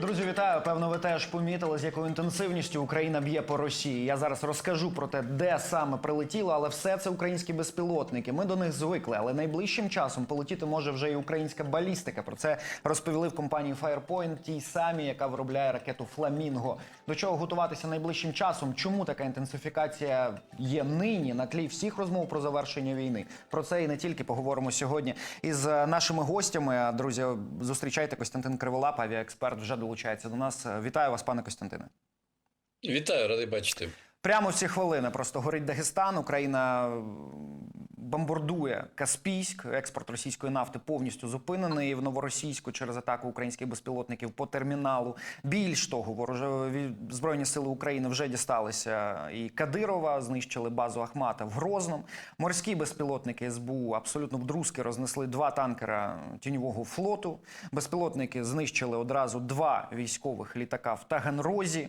Друзі, вітаю! Певно, ви теж помітили, з якою інтенсивністю Україна б'є по Росії. Я зараз розкажу про те, де саме прилетіло, але все це українські безпілотники. Ми до них звикли, але найближчим часом полетіти може вже і українська балістика. Про це розповіли в компанії Firepoint, тій самій, яка виробляє ракету Фламінго. До чого готуватися найближчим часом? Чому така інтенсифікація є нині на тлі всіх розмов про завершення війни? Про це і не тільки поговоримо сьогодні із е, нашими гостями. Друзі, зустрічайте Костянтин Криволап, авіаексперт, вже долучається до нас. Вітаю вас, пане Костянтине. Вітаю, радий бачити. Прямо в ці хвилини просто горить Дагестан. Україна бомбардує Каспійськ. Експорт російської нафти повністю зупинений в новоросійську через атаку українських безпілотників по терміналу. Більш того, ворожі збройні сили України вже дісталися і Кадирова, знищили базу Ахмата в Грозному. Морські безпілотники СБУ абсолютно вдрузки рознесли два танкера тіньового флоту. Безпілотники знищили одразу два військових літака в Таганрозі.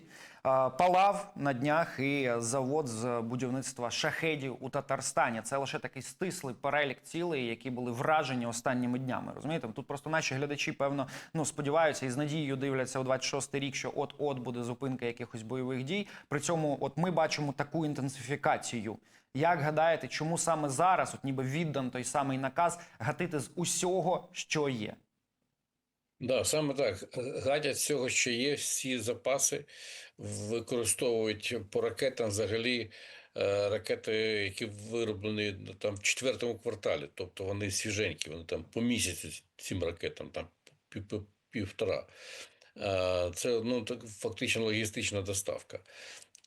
Палав на днях і завод з будівництва шахедів у Татарстані. Це лише такий стислий перелік цілей, які були вражені останніми днями. Розумієте, тут просто наші глядачі, певно, ну сподіваються і з надією дивляться у 26-й рік, що от-от буде зупинка якихось бойових дій. При цьому, от ми бачимо таку інтенсифікацію. Як гадаєте, чому саме зараз, от ніби віддан той самий наказ, гатити з усього, що є? Да, саме так. Гадять з цього, що є, всі запаси використовують по ракетам взагалі е, ракети, які вироблені там в четвертому кварталі, тобто вони свіженькі, вони там по місяцю цим ракетам, там пів, пів, півтора. Е, Це ну, так, фактично логістична доставка.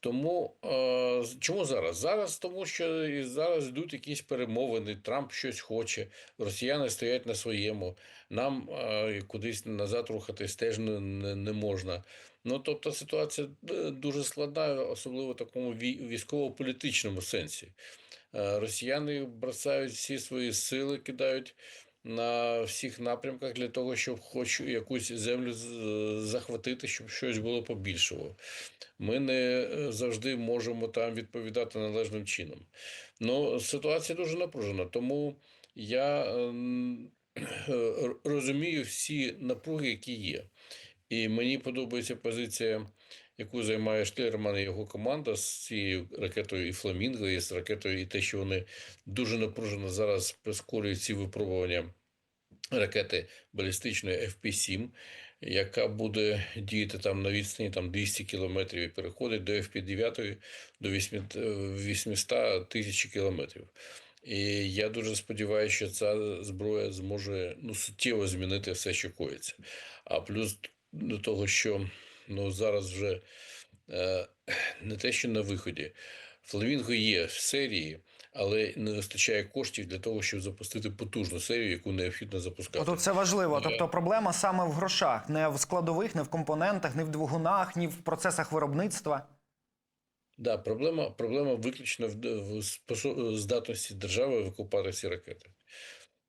Тому е, чому зараз? Зараз тому, що і зараз йдуть якісь перемовини. Трамп щось хоче, росіяни стоять на своєму. Нам е, кудись назад рухатись теж не, не, можна. Ну тобто ситуація е, дуже складна, особливо в такому вій- військово-політичному сенсі. Е, Росіяни бросають всі свої сили, кидають на всіх напрямках для того, щоб хоч якусь землю захватити, щоб щось було побільшого. Ми не е, завжди можемо там відповідати належним чином. Ну, ситуація дуже напружена, тому я ем, розумію всі напруги, які є. І мені подобається позиція, яку займає Штельман і його команда з цією ракетою і Фламінго, і з ракетою, і те, що вони дуже напружено зараз прискорюють ці випробування ракети балістичної FP-7, яка буде діяти там на відстані там 200 кілометрів і переходить до FP-9 до 800 800 тисяч кілометрів. І я дуже сподіваюся, що ця зброя зможе ну, суттєво змінити все, що коїться. А плюс до того, що ну, зараз вже е, не те, що на виході, Фламінго є в серії, але не вистачає коштів для того, щоб запустити потужну серію, яку необхідно запускати. От це важливо. Е. Тобто проблема саме в грошах, не в складових, не в компонентах, не в двигунах, ні в процесах виробництва. Да, проблема, проблема виключно в, здатності держави викупати ці ракети.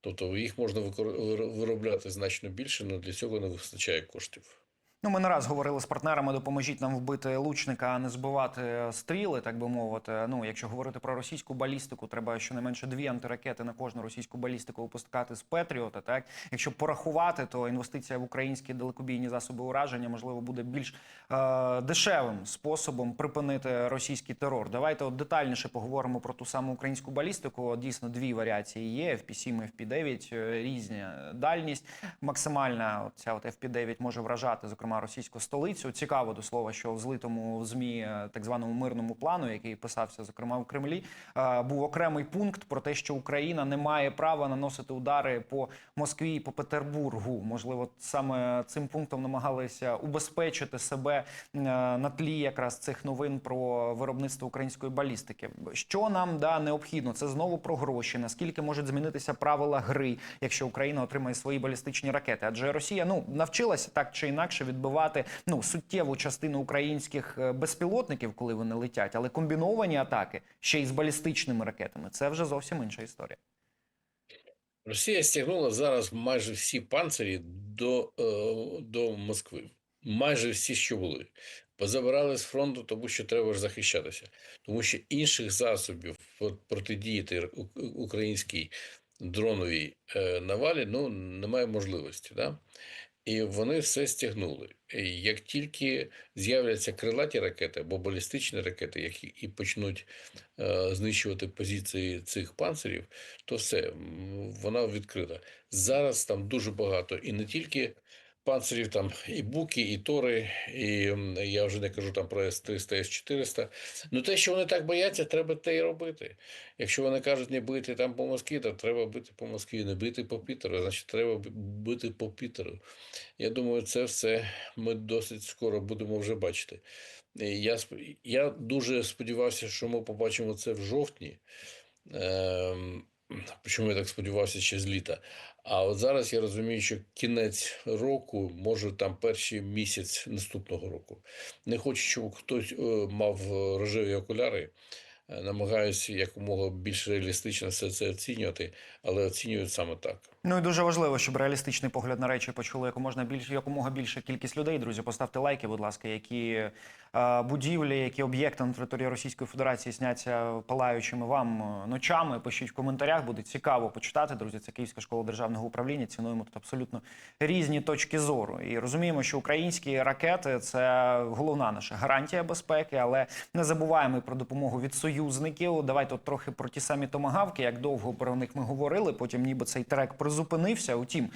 Тобто їх можна виробляти значно більше, але для цього не вистачає коштів. Ну, ми не раз говорили з партнерами, допоможіть нам вбити лучника, а не збивати стріли, так би мовити. Ну, якщо говорити про російську балістику, треба щонайменше дві антиракети на кожну російську балістику випускати з Петріота. Так, якщо порахувати, то інвестиція в українські далекобійні засоби ураження можливо буде більш е, дешевим способом припинити російський терор. Давайте от детальніше поговоримо про ту саму українську балістику. Дійсно, дві варіації є: FP-7 і FP-9, е, різні дальність. Максимальна ця от FP-9 може вражати, зокрема, російську столицю. Цікаво до слова, що в злитому в змі е, так званому мирному плану, який писався зокрема у Кремлі, е, був окремий пункт про те, що Україна не має права наносити удари по Москві і по Петербургу. Можливо, саме цим пунктом намагалися убезпечити себе е, на тлі якраз цих новин про виробництво української балістики. Що нам да необхідно? Це знову про гроші. Наскільки можуть змінитися правила гри, якщо Україна отримає свої балістичні ракети? Адже Росія ну навчилася так чи інакше відбивати ну суттєву частину українських е, безпілотників, коли вони летять, але комбіновані атаки ще й з балістичними ракетами. Це вже зовсім інша історія. Росія стягнула зараз майже всі панцирі до, е, до Москви. Майже всі, що були. Позабирали з фронту, тому що треба ж захищатися. Тому що інших засобів протидіяти українській дроновій е, навалі ну, немає можливості. Да? І вони все стягнули. Як тільки з'являться крилаті ракети або балістичні ракети, які і почнуть е, знищувати позиції цих панцирів, то все, вона відкрита. Зараз там дуже багато, і не тільки панцирів, там і буки, і тори, і я вже не кажу там про С-300, С-400. Ну те, що вони так бояться, треба те і робити. Якщо вони кажуть не бити там по Москві, то треба бити по Москві, не бити по Пітеру, значить треба бити по Пітеру. Я думаю, це все ми досить скоро будемо вже бачити. Я, сп- я дуже сподівався, що ми побачимо це в жовтні. Ем, Причому я так сподівався ще з літа. А от зараз я розумію, що кінець року, може там перший місяць наступного року. Не хочу, щоб хтось е, мав е, рожеві окуляри. Е, Намагаюся якомога більш реалістично все це оцінювати, але оцінюють саме так. Ну і дуже важливо, щоб реалістичний погляд на речі почули якомога більше, якомога більша кількість людей. Друзі, поставте лайки, будь ласка, які будівлі, які об'єкти на території Російської Федерації сняться палаючими вам е, ночами. Пишіть в коментарях, буде цікаво почитати. Друзі, це Київська школа державного управління. Цінуємо тут абсолютно різні точки зору. І розуміємо, що українські ракети це головна наша гарантія безпеки, але не забуваємо про допомогу від союзників. Давайте от трохи про ті самі томагавки, як довго про них ми говорили. Потім ніби цей трек призупинився. Утім,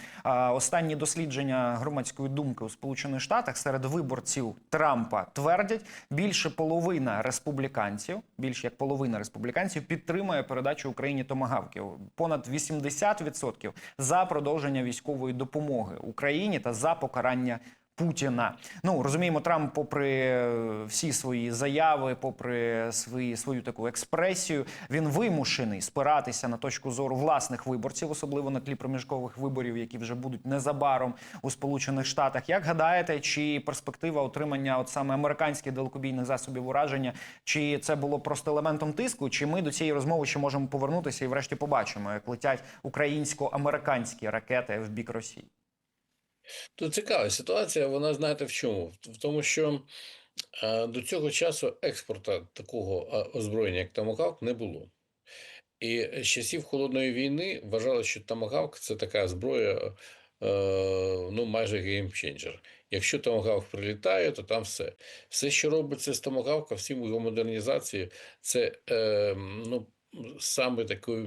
останні дослідження громадської думки у Сполучених Штатах серед виборців Трампа твердять, більше половина республіканців, більш як половина республіканців підтримує передачу Україні томагавків. Понад 80% за продовження військової допомоги Україні та за покарання. Путіна. Ну розуміємо, Трамп, попри е, всі свої заяви, попри свої свою таку експресію, він вимушений спиратися на точку зору власних виборців, особливо на тлі проміжкових виборів, які вже будуть незабаром у Сполучених Штатах. Як гадаєте, чи перспектива отримання от саме американських далекобійних засобів ураження, чи це було просто елементом тиску, чи ми до цієї розмови ще можемо повернутися і врешті побачимо, як летять українсько-американські ракети в бік Росії? Тут цікава ситуація, вона знаєте в чому? В тому, що е, до цього часу експорту такого е, озброєння, як Томагавк, не було. І з часів холодної війни вважали, що Томагавк це така зброя, е, ну майже геймченджер. Якщо Томагавк прилітає, то там все. Все, що робиться з Томагавка, всі його модернізації, це ну, саме такий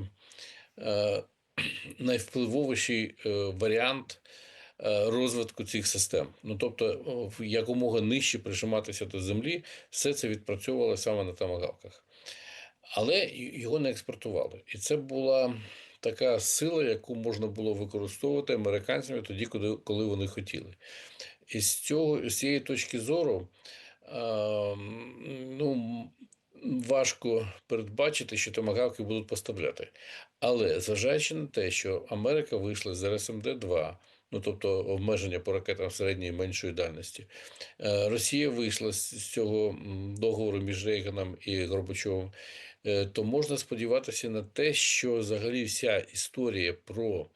найвпливовіший варіант розвитку цих систем. Ну тобто, в якомога нижче прижиматися до землі, все це відпрацьовувало саме на томагавках. Але його не експортували. І це була така сила, яку можна було використовувати американцями тоді, коли, коли вони хотіли. І з цього, з цієї точки зору, ем, ну, важко передбачити, що томагавки будуть поставляти. Але зважаючи на те, що Америка вийшла з РСМД-2, ну тобто обмеження по ракетам середньої і меншої дальності, е, Росія вийшла з цього договору між Рейганом і Горбачовим, е, то можна сподіватися на те, що взагалі вся історія про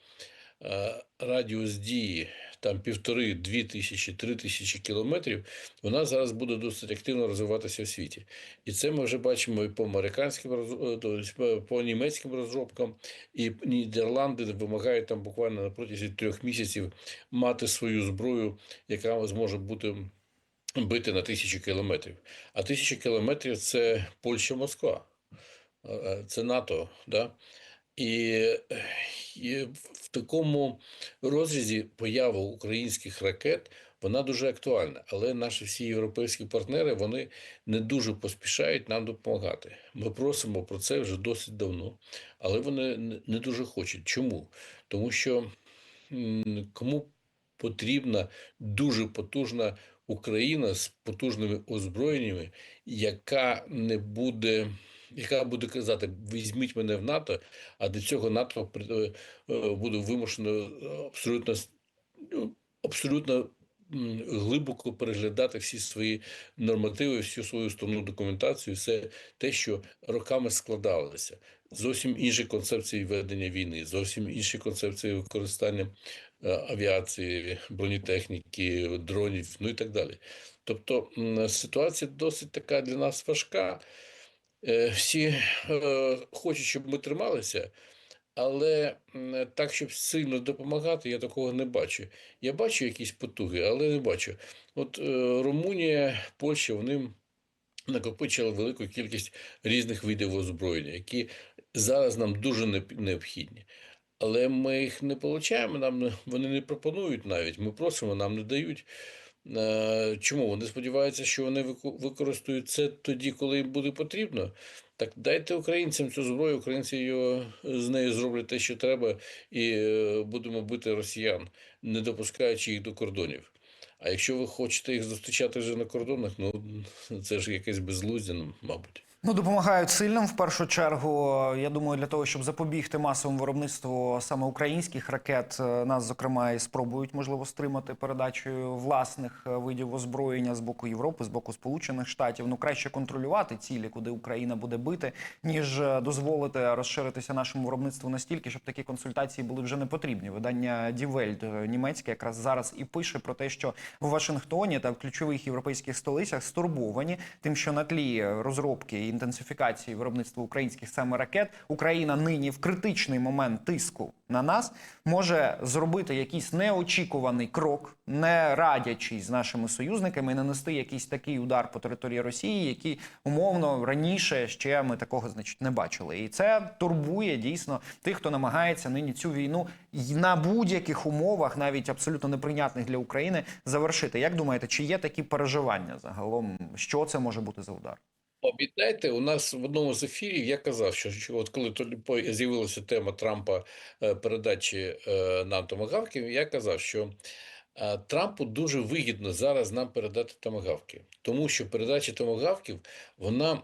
е, радіус дії там півтори-дві тисячі, три тисячі кілометрів, вона зараз буде досить активно розвиватися в світі. І це ми вже бачимо і по американським е, тобто по німецьким розробкам, і Нідерланди вимагають там буквально на протязі трьох місяців мати свою зброю, яка зможе бути бити на тисячу кілометрів. А тисяча кілометрів це Польща, Москва, Е, е, це НАТО. Да? І, і в такому розрізі поява українських ракет вона дуже актуальна. Але наші всі європейські партнери вони не дуже поспішають нам допомагати. Ми просимо про це вже досить давно, але вони не дуже хочуть. Чому? Тому що кому потрібна дуже потужна Україна з потужними озброєннями, яка не буде. Яка буде казати, візьміть мене в НАТО, а до цього НАТО е, е, буде вимушено е, абсолютно, ну, абсолютно глибоко переглядати всі свої нормативи, всю свою основну документацію, все те, що роками складалося. Зовсім інші концепції ведення війни, зовсім інші концепції використання авіації, бронетехніки, дронів, ну і так далі. Тобто ситуація досить така для нас важка. Е, Всі е, хочуть, щоб ми трималися, Але так, щоб сильно допомагати, я такого не бачу. Я бачу якісь потуги, але не бачу. От е, Румунія, Польща, вони накопичили велику кількість різних видів озброєння, які зараз нам дуже необ- необхідні. Але ми їх не отримуємо, нам вони не пропонують навіть. Ми просимо, нам не дають. Е, Чому? Вони сподіваються, що вони використають це тоді, коли їм буде потрібно. Так дайте українцям цю зброю, українці його, з нею зроблять те, що треба, і е, будемо бити росіян, не допускаючи їх до кордонів. А якщо ви хочете їх зустрічати вже на кордонах, ну це ж якесь безглуздя, ну, мабуть. Ну, допомагають сильним в першу чергу. Я думаю, для того, щоб запобігти масовому виробництву саме українських ракет, е, нас зокрема і спробують можливо стримати передачею власних е, видів озброєння з боку Європи, з боку Сполучених Штатів. Ну краще контролювати цілі, куди Україна буде бити, ніж е, дозволити розширитися нашому виробництву настільки, щоб такі консультації були вже не потрібні. Видання е, німецьке якраз зараз і пише про те, що в Вашингтоні та в ключових європейських столицях стурбовані тим, що на тлі розробки інтенсифікації виробництва українських саме ракет Україна нині в критичний момент тиску на нас може зробити якийсь неочікуваний крок, не радячись з нашими союзниками, і нанести якийсь такий удар по території Росії, який умовно раніше ще ми такого значить не бачили. І це турбує дійсно тих, хто намагається нині цю війну на будь-яких умовах, навіть абсолютно неприйнятних для України, завершити. Як думаєте, чи є такі переживання загалом? Що це може бути за удар? Пам'ятаєте, у нас в одному з ефірів я казав, що, от коли з'явилася тема Трампа е, передачі е, нам томагавків, я казав, що е, Трампу дуже вигідно зараз нам передати томагавки, тому що передача томагавків, вона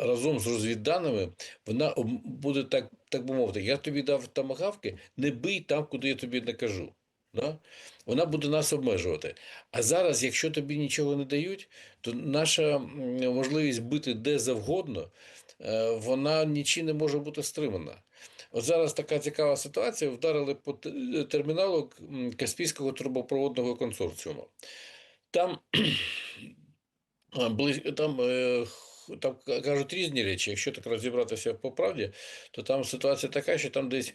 разом з розвідданими, вона буде так, так би мовити, я тобі дав томагавки, не бий там, куди я тобі не кажу. Да? Вона буде нас обмежувати. А зараз, якщо тобі нічого не дають, то наша можливість бити де завгодно, е, вона нічим не може бути стримана. От зараз така цікава ситуація. Вдарили по терміналу Каспійського трубопроводного консорціуму. Там, там, е, там кажуть різні речі. Якщо так розібратися по правді, то там ситуація така, що там десь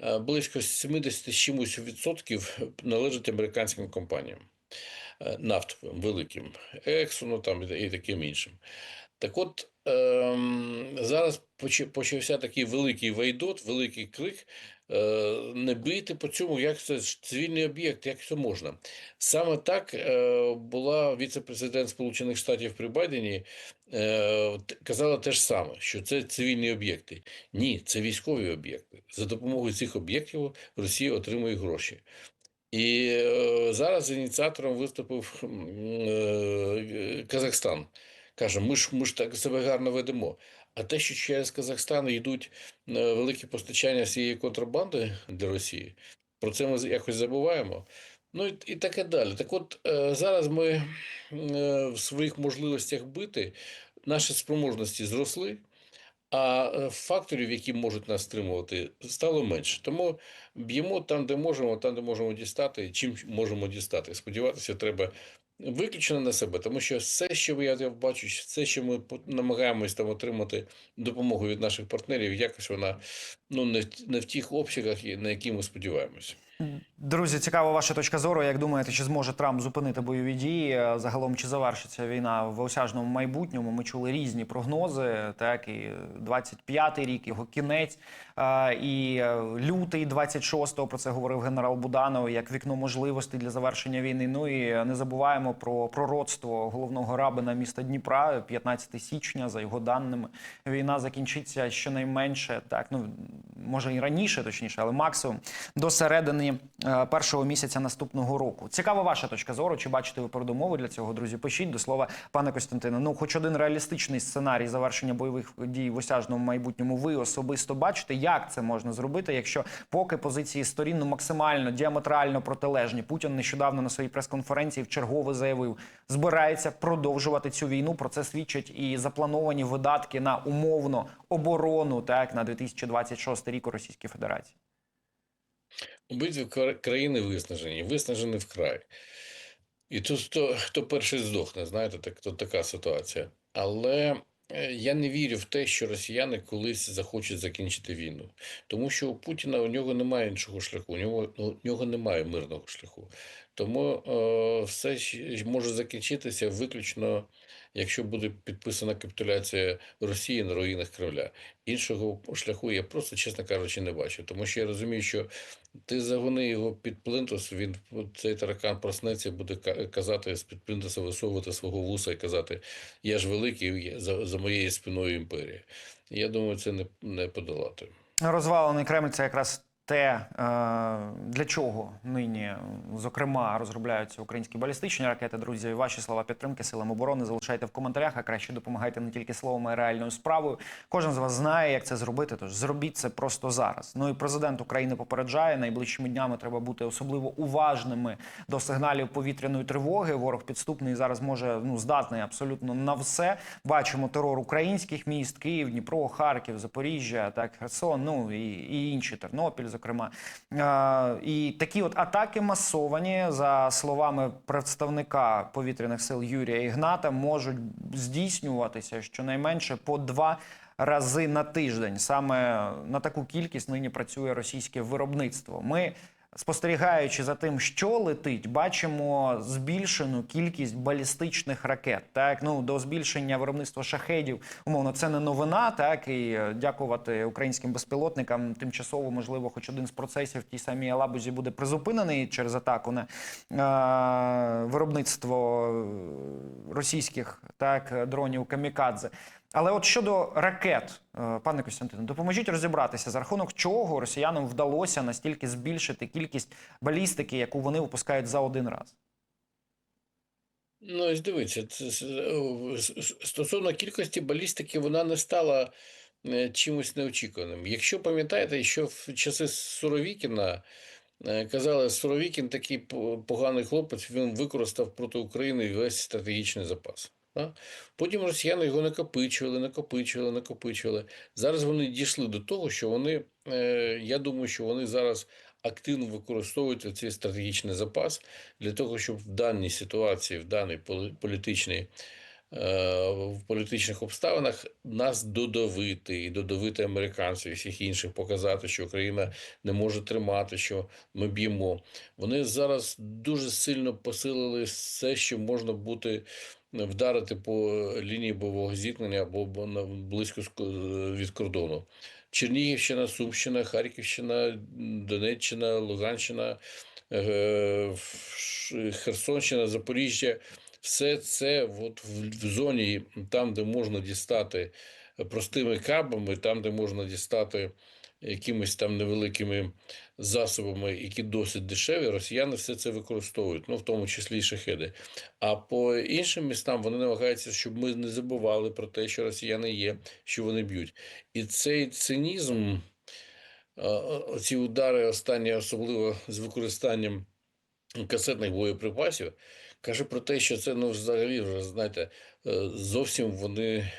близько 70 з чимось відсотків належить американським компаніям е, нафтовим, великим, Ексону там і таким іншим. Так от ем, зараз почався такий великий вайдот, великий крик. Е, не бити по цьому, як це цивільний об'єкт, як це можна. Саме так е, була віце-президент Сполучених Штатів при Байдені, е, казала те ж саме, що це цивільні об'єкти. Ні, це військові об'єкти. За допомогою цих об'єктів Росія отримує гроші. І зараз ініціатором виступив Казахстан. Каже, ми ж, ми ж так себе гарно ведемо. А те, що через Казахстан йдуть е, великі постачання цієї контрабанди для Росії, про це ми якось забуваємо. Ну і, і таке далі. Так от е, зараз ми е, в своїх можливостях бити, наші спроможності зросли, а факторів, які можуть нас стримувати, стало менше. Тому б'ємо там, де можемо, там, де можемо дістати, чим можемо дістати. Сподіватися, треба виключно на себе, тому що все, що я, я бачу, все, що ми намагаємось там отримати допомогу від наших партнерів, якось вона ну не, не в тих обсягах, на які ми сподіваємося. Друзі, цікава ваша точка зору. Як думаєте, чи зможе Трамп зупинити бойові дії? Е, Загалом чи завершиться війна в осяжному майбутньому? Ми чули різні прогнози. Так і 25-й рік, його кінець, е, і е, лютий 26-го, Про це говорив генерал Буданов як вікно можливостей для завершення війни. Ну і не забуваємо про пророцтво головного рабина міста Дніпра, 15 січня. За його даними, війна закінчиться щонайменше так. Ну може і раніше, точніше, але максимум до середини е, першого місяця наступного року. Цікава ваша точка зору. Чи бачите ви передумови для цього, друзі? Пишіть до слова, пане Костянтине. Ну, хоч один реалістичний сценарій завершення бойових дій в осяжному майбутньому, ви особисто бачите, як це можна зробити, якщо поки позиції сторін ну, максимально діаметрально протилежні. Путін нещодавно на своїй прес-конференції вчергове заявив, збирається продовжувати цю війну. Про це свідчать і заплановані видатки на умовно оборону, так на 2026 рік у Російській Федерації. Обидві країни виснажені, виснажені вкрай. І тут хто, хто перший здохне, знаєте, так, тут така ситуація. Але Е, Я не вірю в те, що росіяни колись захочуть закінчити війну, тому що у Путіна у нього немає іншого шляху, у нього, у нього немає мирного шляху. Тому е, все може закінчитися виключно, якщо буде підписана капітуляція Росії на руїнах Кремля. Іншого шляху я просто, чесно кажучи, не бачу. Тому що я розумію, що ти загони його під плинтус, він цей таракан проснеться, буде казати з під плинтуса, висовувати свого вуса і казати: Я ж великий, за, за моєю спиною імперія. Я думаю, це не, не подолати. Розвалений Кремль це якраз те, е, для чого нині, зокрема, розробляються українські балістичні ракети. Друзі, ваші слова підтримки силам оборони залишайте в коментарях, а краще допомагайте не тільки словом, а реальною справою. Кожен з вас знає, як це зробити. Тож зробіть це просто зараз. Ну і президент України попереджає, найближчими днями треба бути особливо уважними до сигналів повітряної тривоги. Ворог підступний зараз може ну здатний абсолютно на все. Бачимо терор українських міст: Київ, Дніпро, Харків, Запоріжжя, так Херсон, ну і, і інші Тернопіль, зокрема. І такі от атаки масовані, за словами представника повітряних сил Юрія Ігната, можуть здійснюватися щонайменше по два рази на тиждень. Саме на таку кількість нині працює російське виробництво. Ми Спостерігаючи за тим, що летить, бачимо збільшену кількість балістичних ракет. Так, ну до збільшення виробництва шахедів, умовно, це не новина. Так і е, дякувати українським безпілотникам. Тимчасово, можливо, хоч один з процесів тій самій Алабузі буде призупинений через атаку на е, виробництво е, російських так дронів камікадзе. Але от щодо ракет, е, пане Костянтине, допоможіть розібратися, за рахунок чого росіянам вдалося настільки збільшити кількість балістики, яку вони випускають за один раз. Ну, ось дивіться, с- стосовно кількості балістики, вона не стала е, чимось неочікуваним. Якщо пам'ятаєте, що в часи Суровікіна е, казали, Суровікін такий поганий хлопець, він використав проти України весь стратегічний запас. Потім росіяни його накопичували, накопичували, накопичували. Зараз вони дійшли до того, що вони, е, я думаю, що вони зараз активно використовують цей стратегічний запас для того, щоб в даній ситуації, в даній політичній, е, в політичних обставинах нас додавити і додавити американців і всіх інших, показати, що Україна не може тримати, що ми б'ємо. Вони зараз дуже сильно посилили все, що можна бути. Вдарити по лінії бойового зіткнення або близько від кордону. Чернігівщина, Сумщина, Харківщина, Донеччина, Луганщина, е, Херсонщина, Запоріжжя. Все це от в зоні, там, де можна дістати простими кабами, там, де можна дістати якимись там невеликими засобами, які досить дешеві, росіяни все це використовують, ну в тому числі і шахеди. А по іншим містам вони намагаються, щоб ми не забували про те, що росіяни є, що вони б'ють. І цей цинізм, ці удари останні, особливо з використанням касетних боєприпасів, каже про те, що це ну, взагалі, вже, знаєте, е, зовсім вони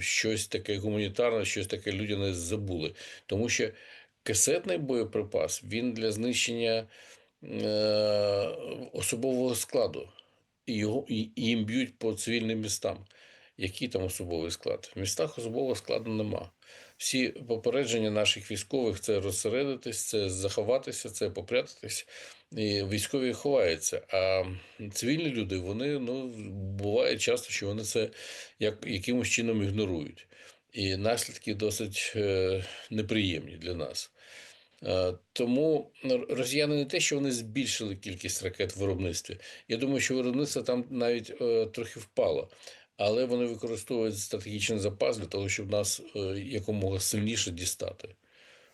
щось таке гуманітарне, щось таке людяне забули. Тому що касетний боєприпас він для знищення е, особового складу. І його і, їм б'ють по цивільним містам. Який там особовий склад? В містах особового складу нема. Всі попередження наших військових це розсередитись, це заховатися, це попрятатись. Військові ховаються. А цивільні люди, вони ну буває часто, що вони це як якимось чином ігнорують. І наслідки досить е, неприємні для нас. Е, Тому росіяни не те, що вони збільшили кількість ракет в виробництві. Я думаю, що виробництво там навіть е, трохи впало, але вони використовують стратегічний запас для того, щоб нас е, якомога сильніше дістати.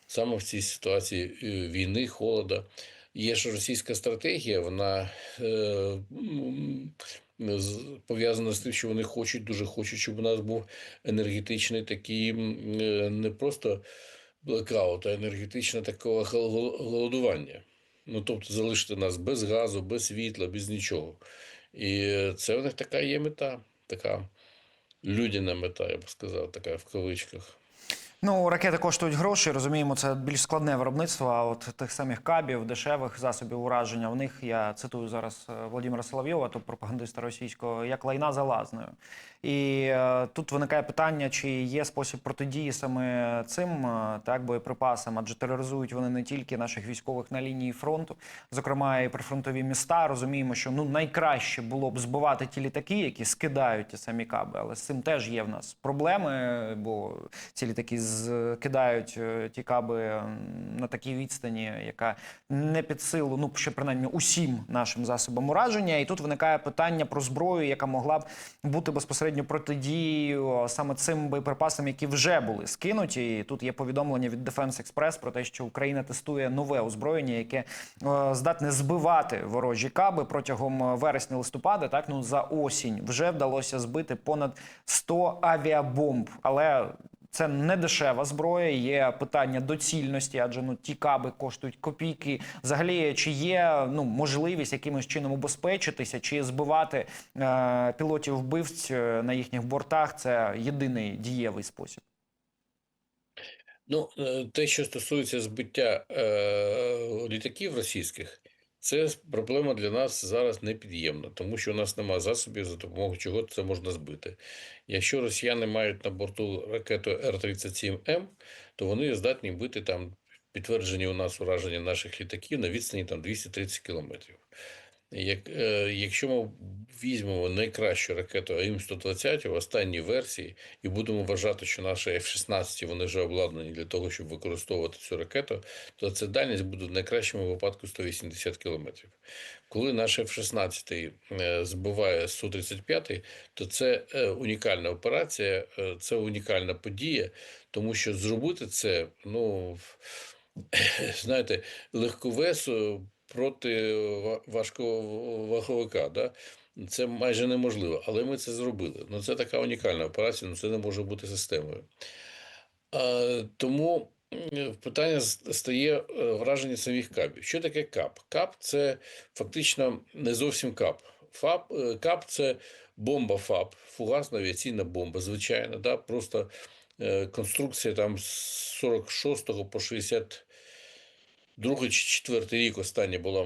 Саме в цій ситуації е, війни, холода. Є ж російська стратегія, вона е, пов'язана з тим, що вони хочуть, дуже хочуть, щоб у нас був енергетичний такий е, не просто блекаут, а енергетичне такого гол- гол- голодування. Ну, тобто залишити нас без газу, без світла, без нічого. І це в них така є мета, така людяна мета, я б сказав, така в кавичках. Ну, ракети коштують гроші, розуміємо, це більш складне виробництво. А от тих самих кабів, дешевих засобів ураження, в них я цитую зараз е, Володимира Соловйова, то пропагандиста російського, як лайна залазною. І е, тут виникає питання, чи є спосіб протидії саме цим е, так боєприпасам, адже тероризують вони не тільки наших військових на лінії фронту, зокрема і прифронтові міста. Розуміємо, що ну найкраще було б збивати ті літаки, які скидають ті самі каби, але з цим теж є в нас проблеми, бо ці літаки скидають е, ті каби на такій відстані, яка не під силу, ну ще принаймні усім нашим засобам ураження. І тут виникає питання про зброю, яка могла б бути безпосередньо протидією саме цим боєприпасам, які вже були скинуті. І тут є повідомлення від Defense Express про те, що Україна тестує нове озброєння, яке е, здатне збивати ворожі каби протягом е, вересня-листопада. Так ну за осінь вже вдалося збити понад 100 авіабомб, але це не дешева зброя. Є питання доцільності, адже ну ті каби коштують копійки. Взагалі, чи є ну можливість якимось чином убезпечитися, чи збивати е, пілотів вбивць е, на їхніх бортах? Це єдиний дієвий спосіб. Ну, е, те, що стосується збиття е, літаків російських, це проблема для нас зараз непід'ємна, тому що у нас немає засобів, за допомогою чого це можна збити. Якщо росіяни мають на борту ракету Р-37М, то вони здатні бити там підтверджені у нас ураження наших літаків на відстані там 230 кілометрів. Як, е, якщо ми візьмемо найкращу ракету АІМ-120 в останній версії і будемо вважати, що наші F-16 вони вже обладнані для того, щоб використовувати цю ракету, то це дальність буде в найкращому випадку 180 кілометрів. Коли наш F-16 е, збиває Су-35, то це е, унікальна операція, це унікальна подія, тому що зробити це, ну знаєте, легковесу проти важкого ваговика, да? це майже неможливо, але ми це зробили. Ну, це така унікальна операція, ну це не може бути системою. А, тому питання стає е, враження самих капів. Що таке кап? Кап це фактично не зовсім кап. ФАП, е, кап це бомба ФАП, фугасна авіаційна бомба, звичайно, да? просто е, конструкція там з 46 по 60 другий чи четвертий рік остання була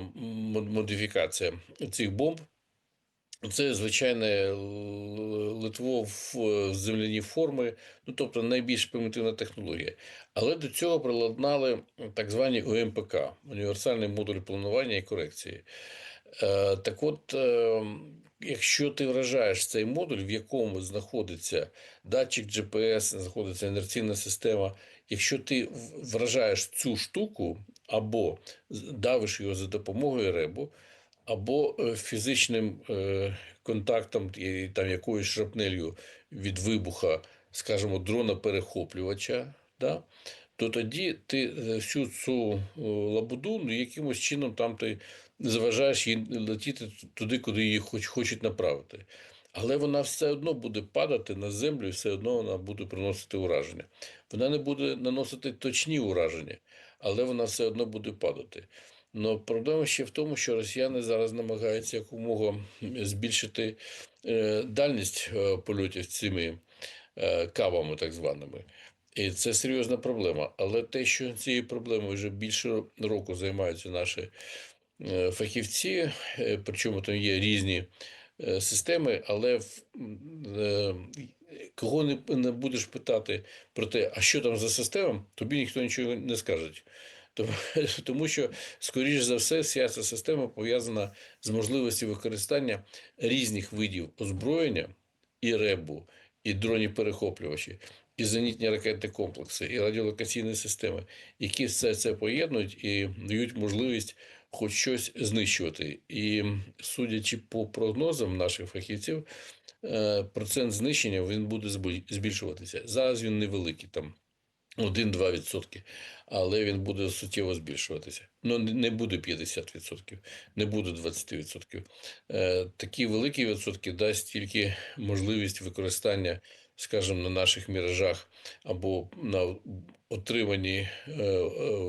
модифікація цих бомб. Це звичайне литво в земляні форми, ну тобто найбільш примітивна технологія. Але до цього приладнали так звані УМПК універсальний модуль планування і корекції. Е, Так от, е, якщо ти вражаєш цей модуль, в якому знаходиться датчик GPS, знаходиться інерційна система, якщо ти вражаєш цю штуку або давиш його за допомогою ребу, або е, фізичним е, контактом і там якоюсь шрапнелью від вибуха, скажімо, дрона перехоплювача, да, то тоді ти е, всю цю лабуду ну, якимось чином там ти заважаєш їй летіти туди, куди її хоч, хочуть направити. Але вона все одно буде падати на землю, і все одно вона буде приносити ураження. Вона не буде наносити точні ураження, але вона все одно буде падати. Но проблема ще в тому, що росіяни зараз намагаються якомога збільшити е, дальність е, польотів цими е, кабами, так званими. І це серйозна проблема. Але те, що цією проблемою вже більше року займаються наші фахівці, причому там є різні системи, але кого не, будеш питати про те, а що там за система, тобі ніхто нічого не скаже. Тому, що, скоріш за все, вся ця система пов'язана з можливістю використання різних видів озброєння і ребу, і дронів-перехоплювачі, і зенітні ракетні комплекси, і радіолокаційні системи, які все це поєднують і дають можливість хоч щось знищувати. І судячи по прогнозам наших фахівців, е, процент знищення він буде збільшуватися. Зараз він невеликий, там 1-2%, але він буде суттєво збільшуватися. Ну, не- буде 50%, не буде 20%. Е, Такі великі відсотки дасть тільки можливість використання скажімо, на наших міражах або на отриманні е, е,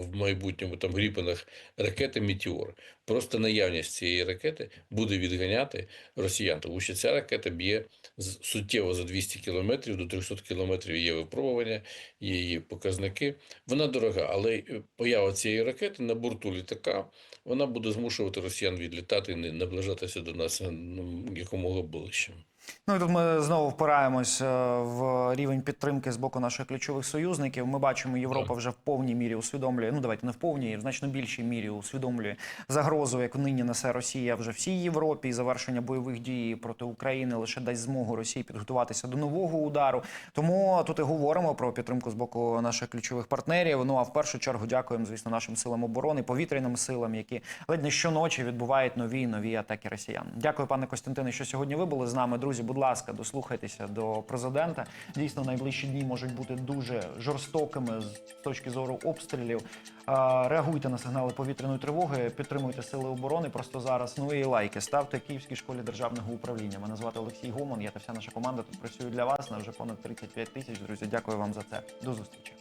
в майбутньому там гріпанах ракети Метеор. Просто наявність цієї ракети буде відганяти росіян, тому що ця ракета б'є суттєво за 200 кілометрів до 300 кілометрів. Є випробування, її показники. Вона дорога, але е, поява цієї ракети на борту літака вона буде змушувати росіян відлітати і не наближатися до нас ну, якомога ближче. Ну і тут ми знову впираємось е, в рівень підтримки з боку наших ключових союзників. Ми бачимо, Європа вже в повній мірі усвідомлює. Ну давайте не в повній, в значно більшій мірі усвідомлює загрозу, яку нині несе Росія вже всій Європі. І завершення бойових дій проти України лише дасть змогу Росії підготуватися до нового удару. Тому тут і говоримо про підтримку з боку наших ключових партнерів. Ну а в першу чергу дякуємо, звісно, нашим силам оборони, повітряним силам, які ледь не щоночі відбувають нові і нові атаки росіян. Дякую, пане Костянтине, що сьогодні ви були з нами. Друзі, будь ласка, дослухайтеся до президента. Дійсно, найближчі дні можуть бути дуже жорстокими з точки зору обстрілів. Реагуйте на сигнали повітряної тривоги, підтримуйте сили оборони просто зараз. Ну і лайки ставте Київській школі державного управління. Мене звати Олексій Гомон. Я та вся наша команда тут працює для вас на вже понад 35 тисяч. Друзі, дякую вам за це. До зустрічі.